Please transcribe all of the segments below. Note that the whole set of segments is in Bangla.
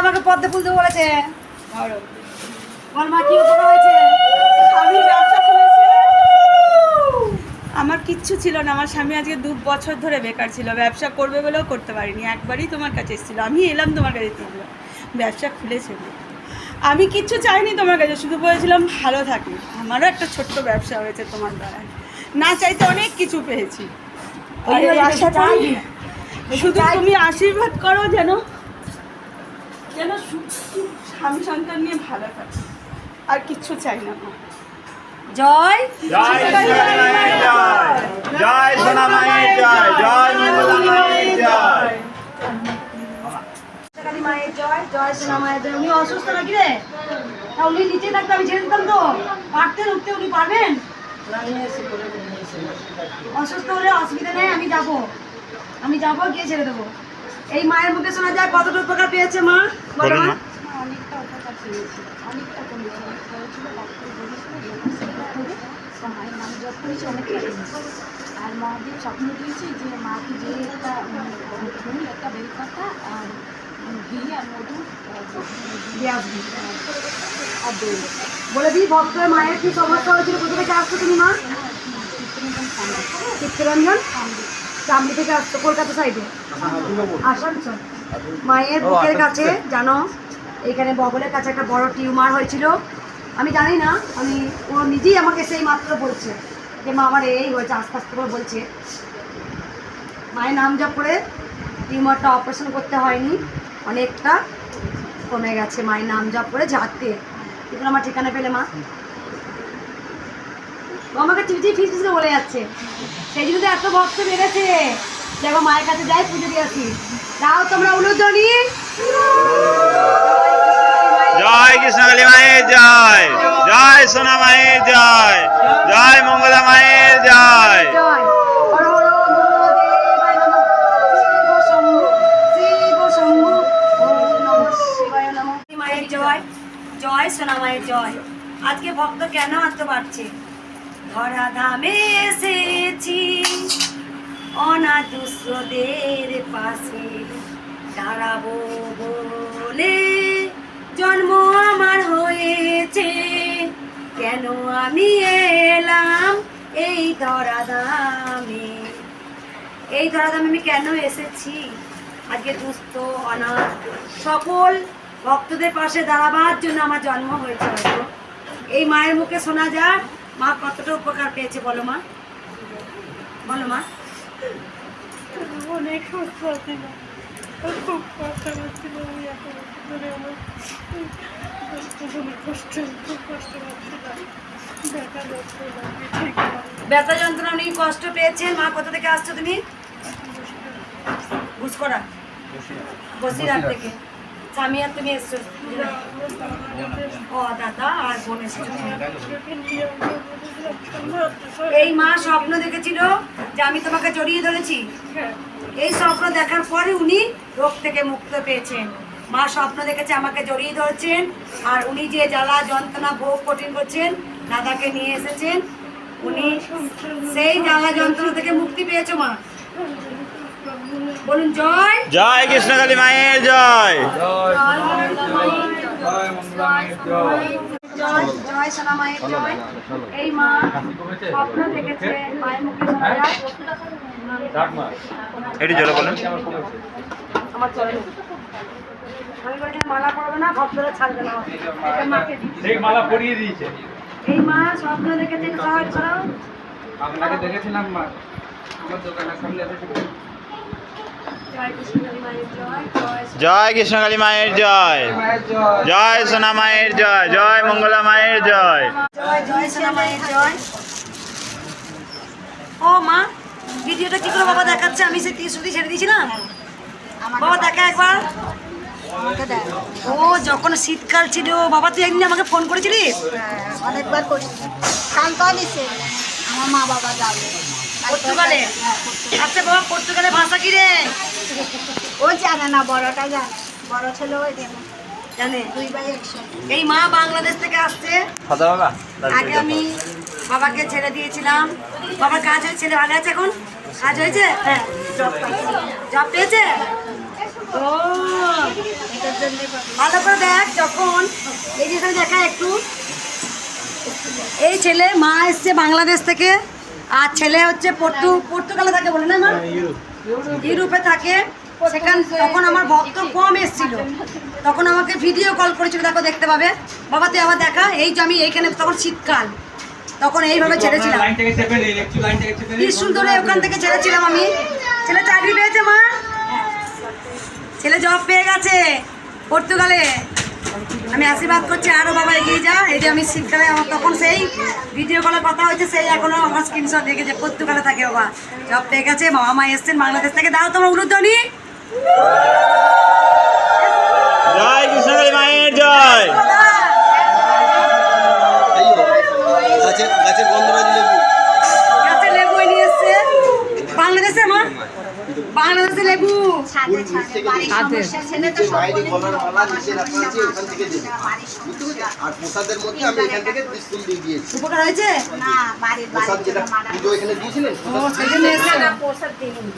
আমাকে পদ্মে ফুল বলেছে স্বামী ব্যবসা আমার কিচ্ছু ছিল না, আমার স্বামী আজকে দু বছর ধরে বেকার ছিল, ব্যবসা করবে বলেও করতে পারিনি, একবারই তোমার কাছে এসেছিল, আমি এলাম তোমার কাছে ব্যবসা খুলেছে। আমি কিচ্ছু চাইনি তোমার কাছে, শুধু বলেছিলাম, ভালো থাকি আমারও একটা ছোট্ট ব্যবসা হয়েছে তোমার দ্বারা না চাইতে অনেক কিছু পেয়েছি। শুধু তুমি আশীর্বাদ করো যেন যেন স্বামী সন্তান নিয়ে ভালো থাকে। আর কিচ্ছু চাই না। জয় জয় জয় জয় সোনা মায়ের জয় জয়। মঙ্গলা মায়ের জয়। মায়ের জয় জয় সোনা মায়ের জয়। উনি অসুস্থ নাকি রে? তা উনি নিচে থাকতে আমি ছেড়ে দিতাম তো। পারতেন উঠতে উনি পারবেন? অসুস্থ হলে অসুবিধা নেই আমি যাব। আমি যাব গিয়ে ছেড়ে দেবো। এই মায়ের মুখে শোনা যায় কতটা উপকার পেয়েছে মা? বলো মা। মা। অনেকটা উপকার পেয়েছি কমেছে। আর মহাদেব স্বপ্ন দিয়েছে যে মাকে যে একটা একটা আর উম, ঘি আর মধু দিয়ে আসবি। আর দই। বলে দিই ভক্তের মায়ের কি সমস্যা হয়েছিল? কোথা থেকে আসছো তুমি মা। চিত্তরঞ্জন চামড়ি থেকে আসছো কলকাতা সাইডে আসানসোল। মায়ের বুকের কাছে জানো? এখানে বগলের কাছে একটা বড় টিউমার হয়েছিল। আমি জানি না আমি ও নিজেই আমাকে সেই মাত্র বলছে যে মা আমার এই হয়েছে আস্তে আস্তে করে বলছে। মায়ের নাম জপ করে টিউমারটা অপারেশন করতে হয়নি। অনেকটা কমে গেছে মায়ের নাম জপ করে ঝাড়তে। কিন্তু আমার ঠিকানা পেলে মা। আমাকে চিঠি ফিস ফিস করে বলে যাচ্ছে। সেই জন্য তো এত ভক্ত বেড়েছে। দেখো মায়ের কাছে যাই পুজো দিয়ে আসি। তাও তোমরা উলুধ্বনি। জয় কৃষ্ণকালী মায়ের জয়। জয় সোনা মায়ের জয়। জয় মঙ্গলা মায়ের জয়। জয়। জয় সোনা মায়ের জয়। আজকে ভক্ত কেন আসতে পারছে? ধরা ধামে এসেছি। অনাদুস্রদের পাশে দাঁড়াবো বলে জন্ম আমার হয়েছে। কেন আমি এলাম এই ধরাধামে এই ধরাধামে আমি কেন এসেছি? আজকে দুস্থ, অনাথ সকল ভক্তদের পাশে দাঁড়াবার জন্য আমার জন্ম হয়েছে এই মায়ের মুখে শোনা যাক মা কতটা উপকার পেয়েছে বলো মা? বলো মা। অনেক সুস্থ ছিল খুব কষ্ট হচ্ছিল ধরে আমার। কষ্ট খুব ব্যথা যন্ত্রণা উনি কষ্ট পেয়েছেন মা কোথা থেকে আসছো তুমি? ঘুষকরা বসিরহাট থেকে। স্বামী আর তুমি এসছো ও দাদা আর বোন এই মা স্বপ্ন দেখেছিল যে আমি তোমাকে জড়িয়ে ধরেছি। এই স্বপ্ন দেখার পরে উনি রোগ থেকে মুক্ত পেয়েছেন। মা স্বপ্ন দেখেছে আমাকে জড়িয়ে ধরছেন আর উনি যে জ্বালা যন্ত্রণা ভোগ কঠিন করছেন দাদাকে নিয়ে এসেছেন। উনি সেই জ্বালা যন্ত্রণা থেকে মুক্তি পেয়েছ মা। বলুন জয়। জয় কৃষ্ণকালী মায়ের জয়। জয় জয় সোনা মায়ের জয়। এই মা স্বপ্ন দেখেছে মায়ের মুখে শোনা যায় বলেন। আমার চলে না। আমি বলছি মালা না ভক্তরা ছাড়বে না। মাকে মালা পরিয়ে দিয়েছে। এই মা স্বপ্ন দেখেছে আপনাকে দেখেছিলাম মা। আমার দোকানের সামনে জয় কৃষ্ণকালী মায়ের জয়। জয় সোনা মায়ের জয় জয় মঙ্গলা মায়ের জয়। ও মা ভিডিওটা কি করে বাবা দেখাচ্ছে? আমি সেই তিরিশ রুটি ছেড়ে দিয়েছিলাম। বাবা দেখা একবার। ও যখন শীতকাল ছিল বাবা তুই একদিন আমাকে ফোন করেছিলিস? অনেকবার করছি। শান্ত দিছে আমার মা বাবা যাবে। পর্তুগালে? আচ্ছা বাবা পর্তুগালে ভাষা কি রে? ও জানে না বড়টা জানে। বড় ছেলে ওই জানে। জানে? দুই ভাই একসাথে এই মা বাংলাদেশ থেকে আসছে। আগে আমি বাবাকে ছেড়ে দিয়েছিলাম। বাবার কাজ হয়েছে ছেলে ভালো আছে এখন? কাজ হয়েছে? হ্যাঁ জব পেয়েছে? ও ভালো করে দেখ যখন। এই যে এখানে দেখা একটু। এই ছেলে মা এসছে বাংলাদেশ থেকে। আর ছেলে হচ্ছে পর্তু পর্তুগালে থাকে বলে না মা? ইউরোপে। থাকে। সেখান তখন আমার ভক্ত কম এসেছিল। তখন আমাকে ভিডিও কল করেছিল দেখো দেখতে পাবে। বাবা তুই আবার দেখা। এই যে আমি এইখানে তখন শীতকাল। তখন এইভাবে ছেড়েছিলাম। ত্রিশুল ধরে ওখান থেকে ছেড়েছিলাম আমি। ছেলে চাকরি পেয়েছে মা? ছেলে জব পেয়ে গেছে পর্তুগালে। আমি আশীর্বাদ করছি আরও বাবা এগিয়ে যা। এই যে আমি শীতকালে আমার তখন সেই ভিডিও কলে কথা হয়েছে সেই এখনও আমার স্ক্রিনশট দেখে যে পর্তুগালে থাকে বাবা। সব পেয়ে গেছে বাবা মা এসছেন বাংলাদেশ থেকে। দাও তোমার উলুধ্বনি। জয় কৃষ্ণকালী মায়ের জয়। গাছের গাছের গন্ধরাজ লেবু। গাছে লেবু নিয়ে এসছে। বাংলাদেশে মা। বাংলাদেশে লেবু। উপকার হয়েছে?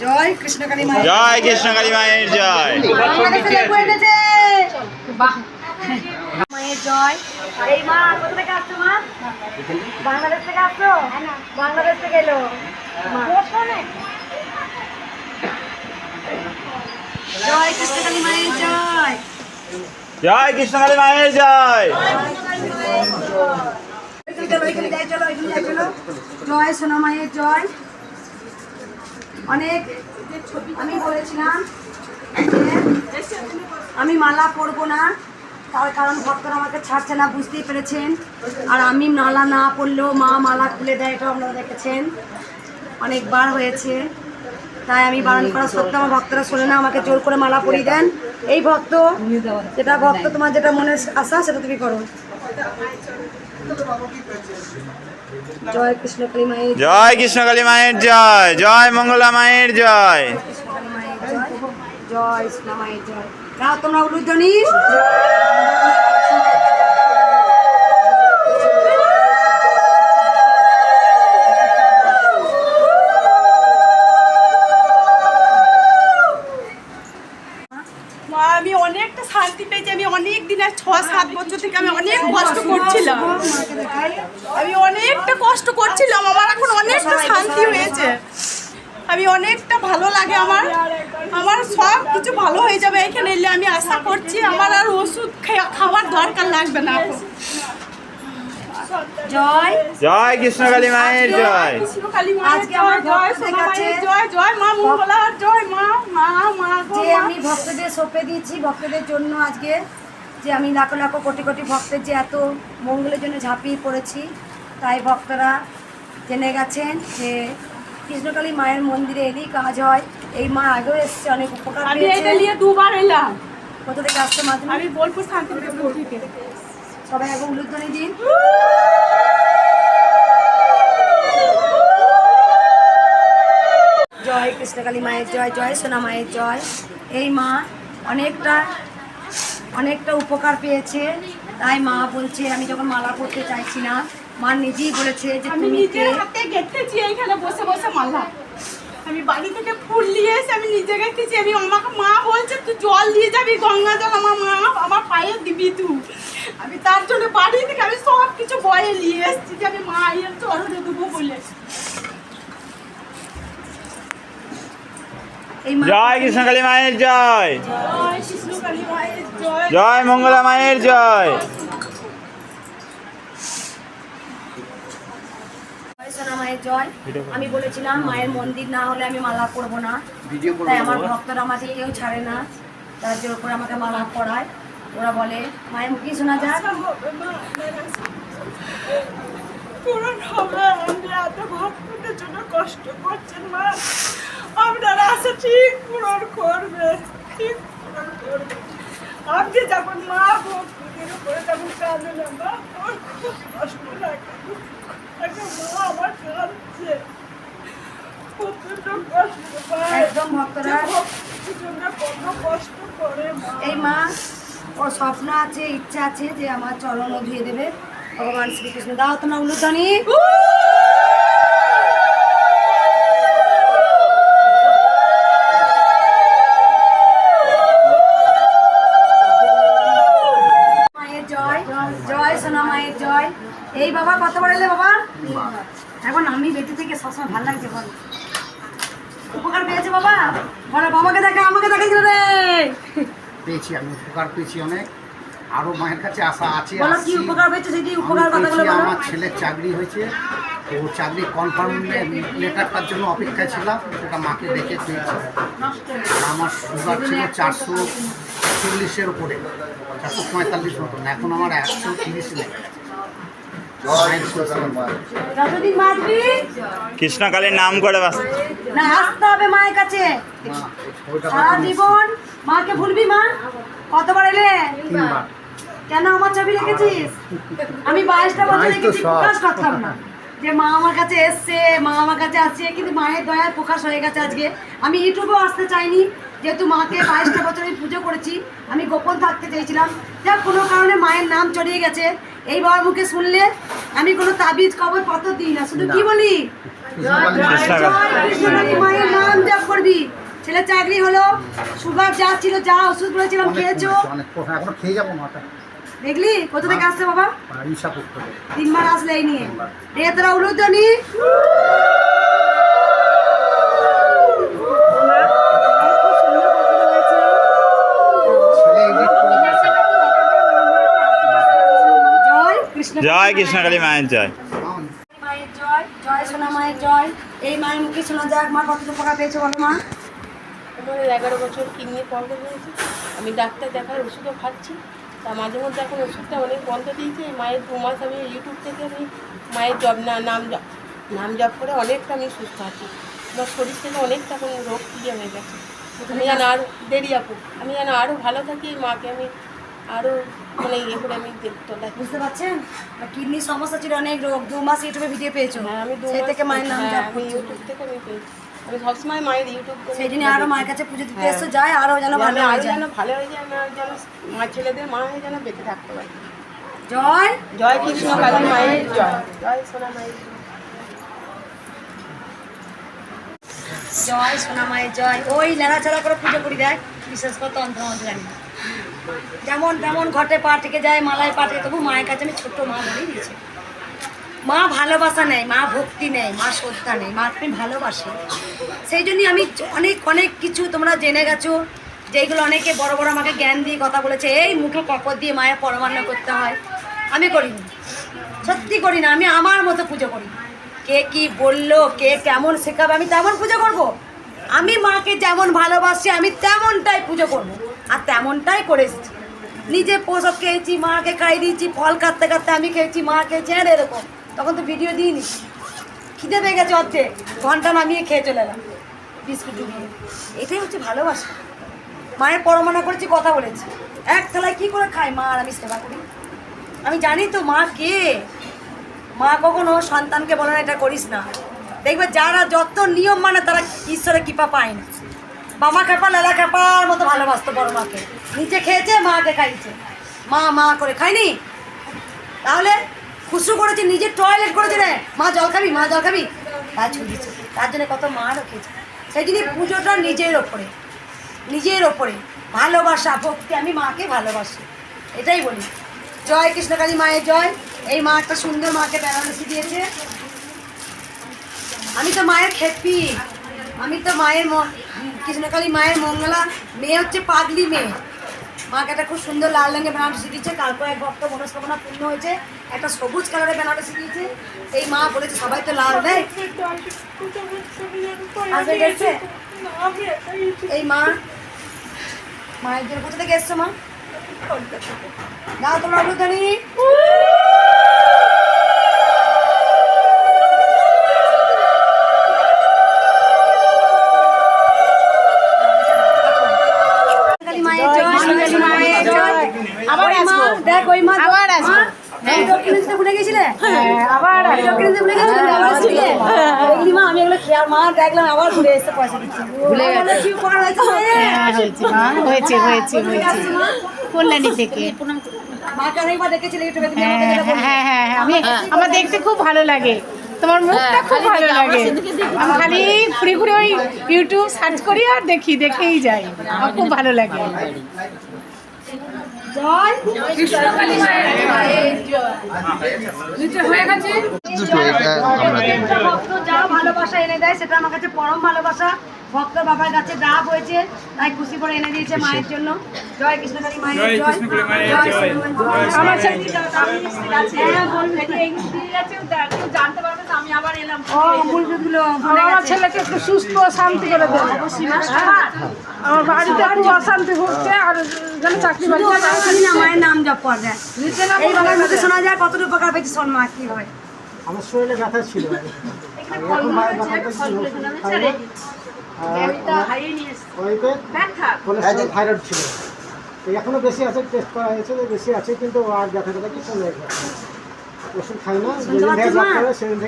জয় কৃষ্ণকালী জয় কৃষ্ণকালী মায়ের জয়। বাংলাদেশে মায়ের জয়। এই মা কোথা থেকে আসছো মা? বাংলাদেশ থেকে আসছো? বাংলাদেশ থেকে এলো। মা। জয় কৃষ্ণকালী মায়ের জয়। জয় কৃষ্ণকালী মায়ের জয়। জয় সোনা মায়ের জয়। অনেক আমি বলেছিলাম আমি মালা পরবো না তার কারণ ভক্তরা আমাকে ছাড়ছে না বুঝতেই পেরেছেন। আর আমি মালা না পরলেও মা মালা খুলে দেয় এটা আপনারা দেখেছেন। অনেকবার হয়েছে। তাই আমি বারণ করা সত্ত্বেও আমার ভক্তরা শোনে না আমাকে জোর করে মালা পরিয়ে দেন এই ভক্ত যেটা ভক্ত তোমার যেটা মনের আশা সেটা তুমি করো জয় কৃষ্ণ কালী মায়ের জয় কৃষ্ণকালী মায়ের জয় জয় মঙ্গলা মায়ের জয় জয় ইসলাম মায়ের জয় তোমরা উলুধ্বনি অনেকটা শান্তি পেয়েছি। আমি অনেক দিন আর ছ, সাত বছর থেকে আমি অনেক কষ্ট করছিলাম। আমি অনেকটা কষ্ট করছিলাম। আমার এখন অনেকটা শান্তি হয়েছে। আমি অনেকটা ভালো লাগে আমার। আমার সব কিছু ভালো হয়ে যাবে এখানে এলে আমি আশা করছি। আমার আর ওষুধ খাওয়ার দরকার লাগবে না জয়। জয় কৃষ্ণকালী মায়ের জয়। কালী মায়ের আজকে আমার জয়, জয় ভক্তদের সোনা কাছে মায়ের জয় জয় মা মঙ্গলার জয় মা মা মা যে আমি ভক্তদের সঁপে দিয়েছি ভক্তদের জন্য আজকে যে আমি লাখো লাখো কোটি কোটি ভক্তের যে এত মঙ্গলের জন্য ঝাঁপিয়ে পড়েছি তাই ভক্তরা জেনে গেছেন যে কৃষ্ণকালী মায়ের মন্দিরে এলেই কাজ হয়। এই মা আগেও এসছে অনেক উপকার আমি এটা নিয়ে দুবার এলাম। কোথা থেকে আসছে মাধ্যমে আমি বোলপুর থেকে। সবাই আগে উলুধ্বনি দিন। জয় কৃষ্ণকালী মায়ের জয় জয় সোনা মায়ের জয়। এই মা অনেকটা অনেকটা উপকার পেয়েছে। তাই মা বলছে আমি যখন মালা পরতে চাইছি না মা নিজেই বলেছে যে আমি নিজের হাতে গেঁথেছি এইখানে বসে বসে মালা। আমি বাড়ি থেকে ফুল নিয়ে এসে আমি নিজে গেঁথেছি। আমি আমাকে মা বলছে তুই জল দিয়ে যাবি গঙ্গা জল আমার মা আমার পায়ে দিবি তুই। আমি তার জন্য বাড়ি থেকে আমি সব কিছু বয়ে নিয়ে এসেছি যে আমি মা এর চরণে দেবো বলে। জয় কৃষ্ণকালী মায়ের জয়। জয় মায়ের জয়। জয় মঙ্গলা মায়ের জয়। জয় মায়ের জয়। আমি বলেছিলাম মায়ের মন্দির না হলে আমি মালা করব না। তাই আমার ভক্তরা আমাকে কেউ ছাড়ে না। তার জোর করে আমাকে মালা পড়ায় ওরা বলে মায়ের মুখে শোনা যায় পূরণ হবে আমি এত ভক্তদের জন্য কষ্ট করছেন মা। আপনারা আশা ঠিক পূরণ করবে ঠিক পূরণ করবে। আপনি যখন মা ভক্তিদের উপরে যখন কাঁদে না মা আমার খুব কষ্ট লাগে। একটা মা আমার কাঁদছে। একদম ভক্তরা। কত কষ্ট করে এই মা ওর স্বপ্ন আছে, ইচ্ছা আছে যে আমার চরণ ধুয়ে দেবে। ভগবান শ্রীকৃষ্ণ, দাও তোমরা উলুধ্বনি। এই বাবা, কত বড় এলে বাবা? এখন আমি বেঁচে থেকে সবসময় ভালো লাগছে, বল। উপকার পেয়েছে বাবা? বড় বাবাকে দেখে, আমাকে দেখেছিল রে। পেয়েছি আমি উপকার পেয়েছি অনেক। আরও মায়ের কাছে আশা আছে আমার ছেলের চাকরি হয়েছে তো চাকরি কনফার্ম লেটারটার জন্য অপেক্ষায় ছিলাম সেটা মাকে দেখে পেয়েছি। আর আমার সুগার ছিল চারশো চল্লিশের উপরে চারশো পঁয়তাল্লিশ মতন এখন আমার একশো তিরিশ লেগে গেছে যতদিন বাঁচবি? কৃষ্ণকালীর নাম করে বাস। না আসতে হবে মায়ের কাছে। সারা জীবন মাকে ভুলবি মা? কতবার এলে? কেন আমার ছবি রেখেছিস? আমি বাইশটা বছর রেখেছি প্রকাশ করতাম না। যে মা আমার কাছে এসছে মা আমার কাছে আসছে কিন্তু মায়ের দয়ায় প্রকাশ হয়ে গেছে আজকে। আমি ইউটিউবেও আসতে চাইনি যেহেতু মাকে বাইশটা বছর আমি পুজো করেছি আমি গোপন থাকতে চেয়েছিলাম। যা কোনো কারণে মায়ের নাম চড়িয়ে গেছে। এই বাবার মুখে শুনলে আমি কোনো তাবিজ কবর পত্র দিই না। শুধু কি বলি? মায়ের নাম জপ করবি। ছেলে চাকরি হলো সুগার যা ছিল যা ওষুধ বলেছিলাম খেয়েছো? খেয়ে যাব দেখলি কোথা থেকে আসছে বাবা তিনবার আসলে এই নিয়ে রে তোরা দিয়েছে। জয় কৃষ্ণ জয় কৃষ্ণকালী মায়ের জয় মায়ের জয় জয় সোনা মায়ের জয় এই মায়ের মুখে শোনা যাক মা কত পেয়েছে বলো মা আমার এগারো বছর কিডনি প্রবলেম হয়েছে আমি ডাক্তার দেখার ওষুধও খাচ্ছি তা মাঝে মধ্যে এখন ওষুধটা অনেক বন্ধ দিয়েছে মায়ের দু মাস আমি ইউটিউব থেকে আমি মায়ের জব না নাম জপ নাম জপ করে অনেকটা আমি সুস্থ আছি। আমার শরীর থেকে অনেকটা এখন রোগ ক্লিয়ার হয়ে গেছে। আমি যেন আরও দেরি আপু আমি যেন আরও ভালো থাকি মাকে আমি আরও মানে ইয়ে করে আমি দেখতে থাকি বুঝতে পারছেন? কিডনির সমস্যা ছিল অনেক রোগ দু মাস ইউটিউবে ভিডিও পেয়েছ। হ্যাঁ আমি দু থেকে মায়ের নাম হ্যাঁ, আমি ইউটিউব থেকে আমি পেয়েছি। আমি সবসময় মায়ের ইউটিউব করে সেই জন্য আরও মায়ের কাছে পুজো দিতে হ্যাঁ। যায় আরও যেন ভালো হয়ে যায় যেন। ভালো হয়ে যায় আমার যেন মা ছেলেদের মা হয়ে যেন বেঁচে থাকতে পারি। জয়। জয় কৃষ্ণ কালী মায়ের জয়। জয় সোনা মায়ের জয়। জয় সোনা মায়ের জয়। ওই লেড়াছাড়া করে পুজো করি দেখ বিশেষ করে তন্ত্র মন্ত্র জানি যেমন তেমন ঘটে পা থেকে যায় মালায় পা থেকে তবু মায়ের কাছে আমি ছোট্ট মা বলেই দিয়েছি। মা ভালোবাসা নেই মা ভক্তি নেই মা শ্রদ্ধা নেই মা তুমি ভালোবাসে। সেই জন্যই আমি অনেক অনেক কিছু তোমরা জেনে গেছো, যেগুলো অনেকে বড় বড় আমাকে জ্ঞান দিয়ে কথা বলেছে, এই মুখে কপর দিয়ে মায়ের পরমান্ন করতে হয়। আমি করিনি। সত্যি করি না, আমি আমার মতো পুজো করি। কে কি বলল, কে কেমন শেখাবে, আমি তেমন পুজো করব। আমি মাকে যেমন ভালোবাসি, আমি তেমনটাই পুজো করব। আর তেমনটাই করে এসেছি। নিজে পোষক খেয়েছি, মাকে খাই দিয়েছি, ফল কাটতে কাটতে আমি খেয়েছি, মা খেয়েছি, আর এরকম। তখন তো ভিডিও দিইনি। খিদে পেয়ে গেছে অর্ধেক ঘণ্টা নামিয়ে খেয়ে চলে এলাম। বিস্কুট ডুবিয়ে। এটাই হচ্ছে ভালোবাসা। মায়ের পরমানা করেছি, কথা বলেছি। এক থালায় কী করে খায় মা আর আমি সেবা করি? আমি জানি তো মা কে। মা কখনো সন্তানকে বলে না, এটা করিস না। দেখবে যারা যত নিয়ম মানে তারা ঈশ্বরের কৃপা পায় না। বাবা খেপা লালা খেপার মতো ভালোবাসতো বড় মাকে। নিচে খেয়েছে, মাকে খাইছে মা মা করে খায়নি? তাহলে খুশু করেছে, নিজে টয়লেট করেছে রে। মা জল খাবি, মা জল খাবি। তাই ছুঁ দিচ্ছে তার জন্য কত মা রেখেছে। সেই জন্য পুজোটা নিজের ওপরে। নিজের ওপরে। ভালোবাসা, ভক্তি। আমি মাকে ভালোবাসি। এটাই বলি। জয় কৃষ্ণকালী মায়ের জয়। এই মা একটা সুন্দর মাকে বেনারসি দিয়েছে আমি তো মায়ের খেপি। আমি তো মায়ের কৃষ্ণকালী মায়ের মঙ্গলা। মেয়ে হচ্ছে পাগলি মেয়ে। মাকে একটা খুব সুন্দর লাল রঙের বেনারসি শিখিয়েছে কালকে এক ভক্ত মনস্কামনা পূর্ণ হয়েছে। একটা সবুজ কালারের বেনারসি দিয়েছে। এই মা বলেছে, সবাই তো লাল দেয় এই মা, মায়ের জন্য কোথা থেকে এসছো মা? দাও তোমার তুমি হ্যাঁ আমাকে যেটা বললে। হ্যাঁ হ্যাঁ হ্যাঁ, আমি আমার দেখতে খুব ভালো লাগে। তোমার মুখটা খুব ভালো লাগে। আমি খালি ঘুরে ঘুরে ওই ইউটিউব সার্চ করি আর দেখি দেখেই যাই। আমার খুব ভালো লাগে। জয় দুটো এটা আমরা ভক্ত যা ভালোবাসা এনে দেয় সেটা আমার কাছে পরম ভালোবাসা ভক্ত বাবার কাছে ডাব হয়েছে তাই খুশি করে এনে দিয়েছে মায়ের জন্য জয় কৃষ্ণকালী মায়ের জয় জয় শ্রীহনুমান জয়। আমার ছেলে হ্যাঁ, বলবে তো। ও, অমূল ভুলে আমার ছেলেকে একটু সুস্থ শান্তি করে দেবে। আমার বাড়িতে খুব অশান্তি হচ্ছে আর যেন চাকরি মায়ের নাম জপ করবে এই বাবার মুখে শোনা যায় কতটুকু উপকার পেয়েছে শোন কি হয়। আমার শরীরে ব্যথা ছিল। থাইরয়েড ছিল। তো এখনও বেশি আছে টেস্ট করা হয়েছে বেশি আছে কিন্তু আর ব্যথা ব্যথা কি কমে গেছে। ওষুধ খাই না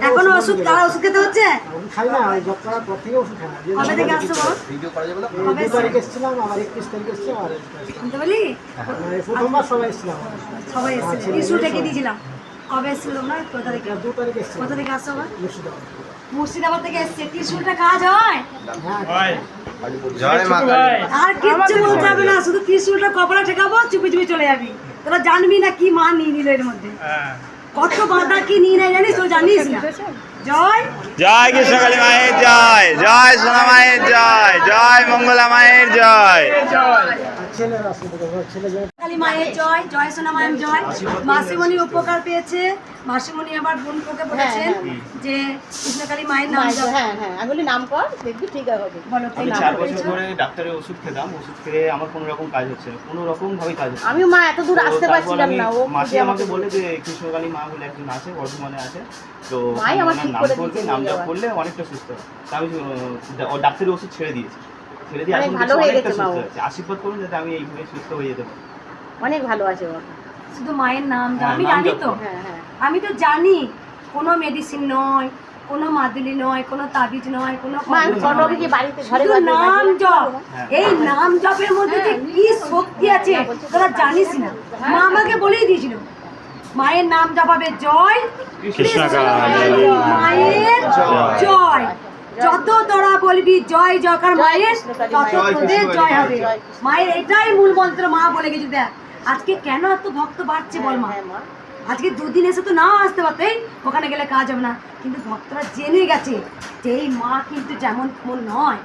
এখনও তারা ওষুধ খেতে হচ্ছে? খাই না জব করার পর থেকে ওষুধ খাই না। কবে থেকে আসছো ভিডিও করা যাবে না? দু তারিখ এসেছিলাম আবার একত্রিশ তারিখ এসেছি আর শুনতে পেলি? প্রথমবার সবাই এসেছিলাম সবাই এসেছিল। টিসু ডেকে দিয়েছিলাম। কবে এসেছিল না কোথা থেকে দু তারিখ এসেছিলাম কোথা থেকে আসছো আবার মুর্শিদাবাদ। মুর্শিদাবাদ থেকে এসছে। টিসুটা কাজ হয়? হ্যাঁ আর কিচ্ছু বলতে হবে না শুধু ত্রিশুলটা কপালে ঠেকাবো চুপি চুপি চলে যাবি। তোরা জানবি না কি মা নিয়ে নিল এর মধ্যে। কত বাধা কি নিয়ে নেয় জানিস তো, জানিস না। জয়। জয় কৃষ্ণকালী মায়ের জয় জয় সোনা মায়ের জয় জয় মঙ্গলা মায়ের জয়। আর ছেলের আসলে ছেলে যে কালী মায়ের জয় জয় সোনা জয়। মাসিমণি উপকার পেয়েছে। মাসিমণি আবার বোনকে বলেছেন যে কৃষ্ণকালী মায়ের নাম হ্যাঁ হ্যাঁ। আমি নাম কর দেখবি ঠিক হবে। বলো আমি চার বছর ধরে ডাক্তারের ওষুধ খেতাম ওষুধ খেয়ে আমার কোনো রকম কাজ হচ্ছে না। কোনো রকম ভাবে কাজ হচ্ছে আমি মা এত দূর আসতে পারছিলাম না ও মাসি আমাকে বলে যে কৃষ্ণকালী মা বলে একজন আছে বর্ধমানে আছে। তো মাই আমার নাম নাম জপ করলে অনেকটা সুস্থ হয়। আমি ডাক্তারের ওষুধ ছেড়ে দিয়েছি। ছেড়ে দিয়ে অনেক ভালো হয়ে গেছে মা আছে আশীর্বাদ করুন যাতে আমি এইভাবে সুস্থ হয়ে যেতে পারি। অনেক ভালো আছে ও। শুধু মায়ের নাম হ্যাঁ, আমি জানি তো। হ্যাঁ হ্যাঁ। আমি তো জানি কোনো মেডিসিন নয় কোনো মাদুলি নয় কোনো তাবিজ নয় কোনো নাম জপ। এই নাম জপের মধ্যে যে কি শক্তি আছে তোরা জানিস না। মা আমাকে বলেই দিয়েছিল মায়ের নাম জপাবে জয় মায়ের জয়। যত তোরা বলবি জয় জয়কার মায়ের তত তোদের জয় হবে। মায়ের। এটাই মূল মন্ত্র মা বলে গেছে দেখ আজকে কেন এত ভক্ত বাড়ছে বল মা? হ্যাঁ আজকে দুদিন এসে তো নাও আসতে পারতে ওখানে গেলে কাজ হবে না। কিন্তু ভক্তরা জেনে গেছে যে এই মা কিন্তু যেমন তেমন নয়।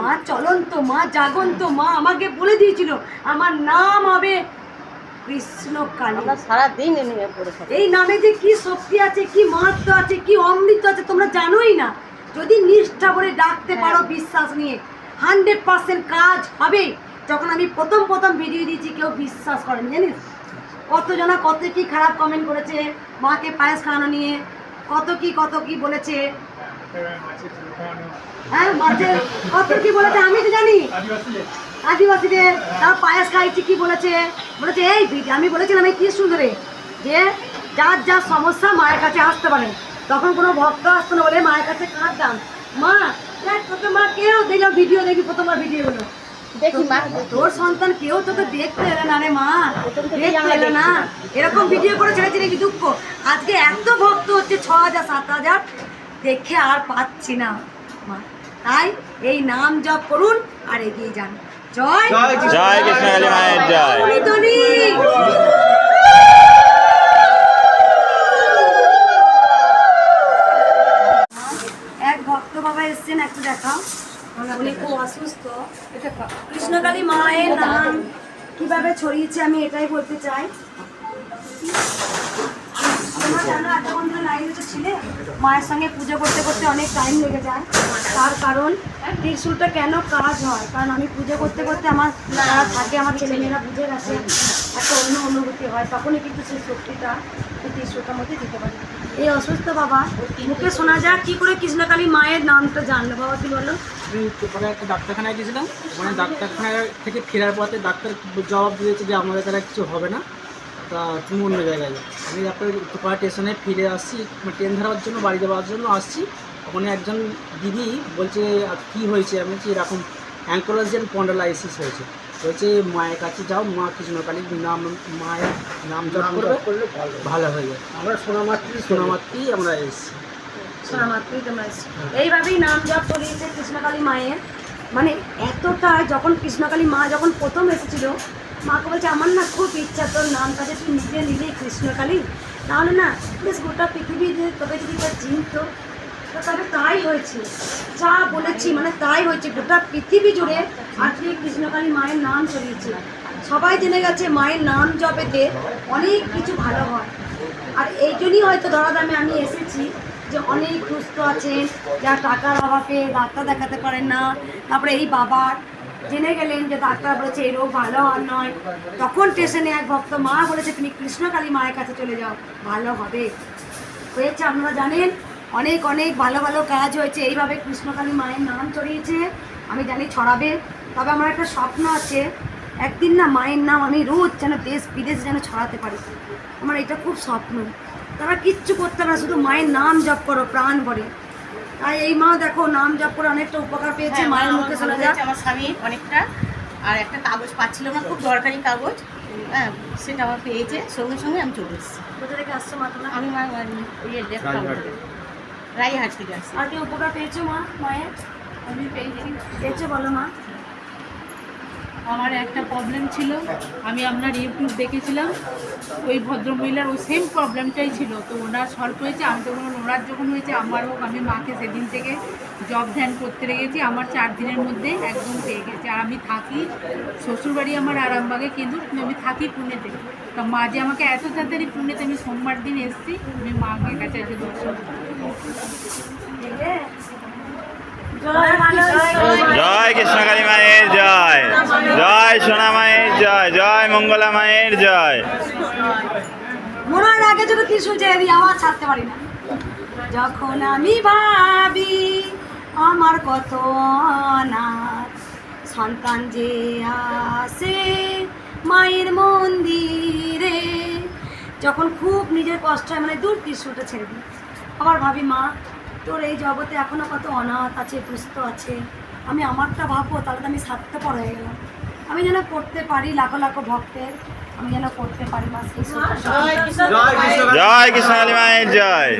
মা চলন্ত মা জাগন্ত মা আমাকে বলে দিয়েছিল আমার নাম হবে কৃষ্ণ কালী। আমরা সারা দিন এ নিয়ে পড়ে থাকি। এই নামে যে কি শক্তি আছে কি মাহাত্ম আছে কি অমৃত আছে তোমরা জানোই না। যদি নিষ্ঠা করে ডাকতে পারো বিশ্বাস নিয়ে হান্ড্রেড পার্সেন্ট কাজ হবে। যখন আমি প্রথম প্রথম ভিডিও দিয়েছি কেউ বিশ্বাস করেনি জানিস? কতজনা কত কি খারাপ কমেন্ট করেছে মাকে পায়েস খাওয়ানো নিয়ে কত কি কত কি বলেছে। হ্যাঁ মাছের কত কি বলেছে আমি তো জানি। আদিবাসীদের তার পায়েস খাইছি কি বলেছে? বলেছে এই আমি বলেছিলাম এই কি সুন্দরে যে যার যার সমস্যা মায়ের কাছে আসতে পারে। তখন কোনো ভক্ত আসতো না বলে মায়ের কাছে কাঁদতাম মা দেখ তোকে মা কেউ দেখলাম ভিডিও দেখি প্রথমবার ভিডিওগুলো দেখি মা। তোর সন্তান কেউ তোকে দেখতে এলো না রে মা। দেখতে এলো না। এরকম ভিডিও করে ছেড়েছি নাকি দুঃখ? আজকে এত ভক্ত হচ্ছে ছ হাজার সাত হাজার দেখে আর পাচ্ছি না। মা তাই এই নাম জপ করুন আর এগিয়ে যান। জয় জয় মায়ের জয় ধ্বনি। এক ভক্ত বাবা এসছেন একটু দেখাও। উনি খুব অসুস্থ। কৃষ্ণকালী মায়ের নাম কীভাবে ছড়িয়েছে আমি এটাই বলতে চাই। মায়ের সঙ্গে পুজো করতে করতে অনেক টাইম লেগে যায়। তার কারণ ত্রিশুলটা কেন কাজ হয়? কারণ আমি পুজো করতে করতে আমার যারা থাকে আমার ছেলেমেয়েরা বুঝে গেছে একটা অন্য অনুভূতি হয়। তখনই কিন্তু সেই শক্তিটা ত্রিশুলটার মধ্যে দিতে পারি। এই অসুস্থ বাবা মুখে শোনা যায় কি করে কৃষ্ণকালী মায়ের নামটা জানলো? বাবা কি বলো আমি ওখানে একটা ডাক্তারখানায় গেছিলাম ওখানে ডাক্তারখানা থেকে ফেরার পথে ডাক্তার জবাব দিয়েছে যে আমাদের দ্বারা কিছু হবে না। তা তুমি অন্য জায়গায় যাও। আমি তারপরে উত্তরপাড়া স্টেশনে ফিরে আসছি মানে ট্রেন ধরার জন্য বাড়ি যাওয়ার জন্য আসছি। ওখানে একজন দিদি বলছে "আ, কি হয়েছে? আমি বলছি এরকম অ্যাঙ্কোলজিয়ান পন্ডালাইসিস হয়েছে। বলছে মায়ের কাছে যাও মা কৃষ্ণকালীর নাম মায়ের নাম জপ করবে করলে ভালো। ভালো হয়ে যাবে। আমরা সোনামাত্রী সোনামাত্রই আমরা এসেছি। তোমরা এসছো। এইভাবেই নাম জপ করিয়েছে কৃষ্ণকালী মায়ের। মানে এতটা যখন কৃষ্ণকালী মা যখন প্রথম এসেছিল মাকে বলছে আমার না খুব ইচ্ছা তোর নাম কাছে তুই নিজে নিলি কৃষ্ণকালী। তাহলে না বেশ গোটা পৃথিবী যে তোকে যদি চিনত তো তবে তাই হয়েছে। যা বলেছি মানে তাই হয়েছে। গোটা পৃথিবী জুড়ে আজকে কৃষ্ণকালী মায়ের নাম ছড়িয়েছে সবাই জেনে গেছে মায়ের নাম জপেতে অনেক কিছু ভালো হয়। আর এই জন্যই হয়তো ধরাধামে আমি এসেছি যে অনেক সুস্থ আছেন যারা টাকার অভাবে ডাক্তার দেখাতে পারেন না। তারপরে এই বাবার জেনে গেলেন যে ডাক্তার বলেছে এই রোগ ভালো হওয়ার নয়। তখন স্টেশনে এক ভক্ত মা বলেছে, তুমি কৃষ্ণকালী মায়ের কাছে চলে যাও, ভালো হবে। হয়েছে, আপনারা জানেন। অনেক অনেক ভালো ভালো কাজ হয়েছে। এইভাবে কৃষ্ণকালী মায়ের নাম ছড়িয়েছে আমি জানি ছড়াবে। তবে আমার একটা স্বপ্ন আছে একদিন না মায়ের নাম আমি রোজ যেন দেশ বিদেশ যেন ছড়াতে পারি। আমার এটা খুব স্বপ্ন। তারা কিচ্ছু করতে না শুধু মায়ের নাম জপ করো প্রাণ ভরে। তাই এই মা দেখো নাম জপ করে অনেকটা উপকার পেয়েছে হ্যাঁ, মায়ের মুখে আমার শোনা হয়েছে, আমার স্বামী অনেকটা আর একটা কাগজ পাচ্ছিলাম না খুব দরকারি কাগজ। হ্যাঁ সেটা আমার পেয়েছে সঙ্গে সঙ্গে আমি চলে এসেছি। কোথা থেকে আসছো মা আমি মা ইয়ে রায়হাট থেকে আসছি আর কি উপকার পেয়েছ মা মায়ের? আমি পেয়েছি। পেয়েছ বলো মা। আমার একটা প্রবলেম ছিল আমি আপনার ইউটিউব দেখেছিলাম ওই ভদ্রমহিলার ওই সেম প্রবলেমটাই ছিল। তো ওনার সলভ হয়েছে আমি তো ওনার যখন হয়েছে আমার হোক আমি মাকে সেদিন থেকে জব ধ্যান করতে রেখেছি আমার চার দিনের মধ্যে একদম পেয়ে গেছে। আর আমি থাকি শ্বশুরবাড়ি আমার আরামবাগে কিন্তু আমি থাকি পুনেতে। তা মা যে আমাকে এত তাড়াতাড়ি পুনেতে আমি সোমবার দিন এসেছি আমি মাকে কাছে দর্শন জয় কৃষ্ণকালী মায়ের জয়। জয় সোনা মায়ের জয় জয় মঙ্গলা মায়ের জয়। মনে হয় আগে যদি কি শুনছে এই আওয়াজ ছাড়তে পারি না। যখন আমি ভাবি আমার কত অনাথ, সন্তান যে আসে মায়ের মন্দিরে, যখন খুব নিজের কষ্ট হয় মানে দূর টিস্যুটা ছেড়ে দিই। আবার ভাবি মা তোর এই জগতে এখনও কত অনাথ আছে দুস্থ আছে। আমি আমারটা ভাববো তাহলে তো আমি স্বার্থপর হয়ে গেলাম। আমি যেন করতে পারি লাখো লাখো ভক্তের আমি যেন করতে পারি মা সেই। জয় কৃষ্ণ জয়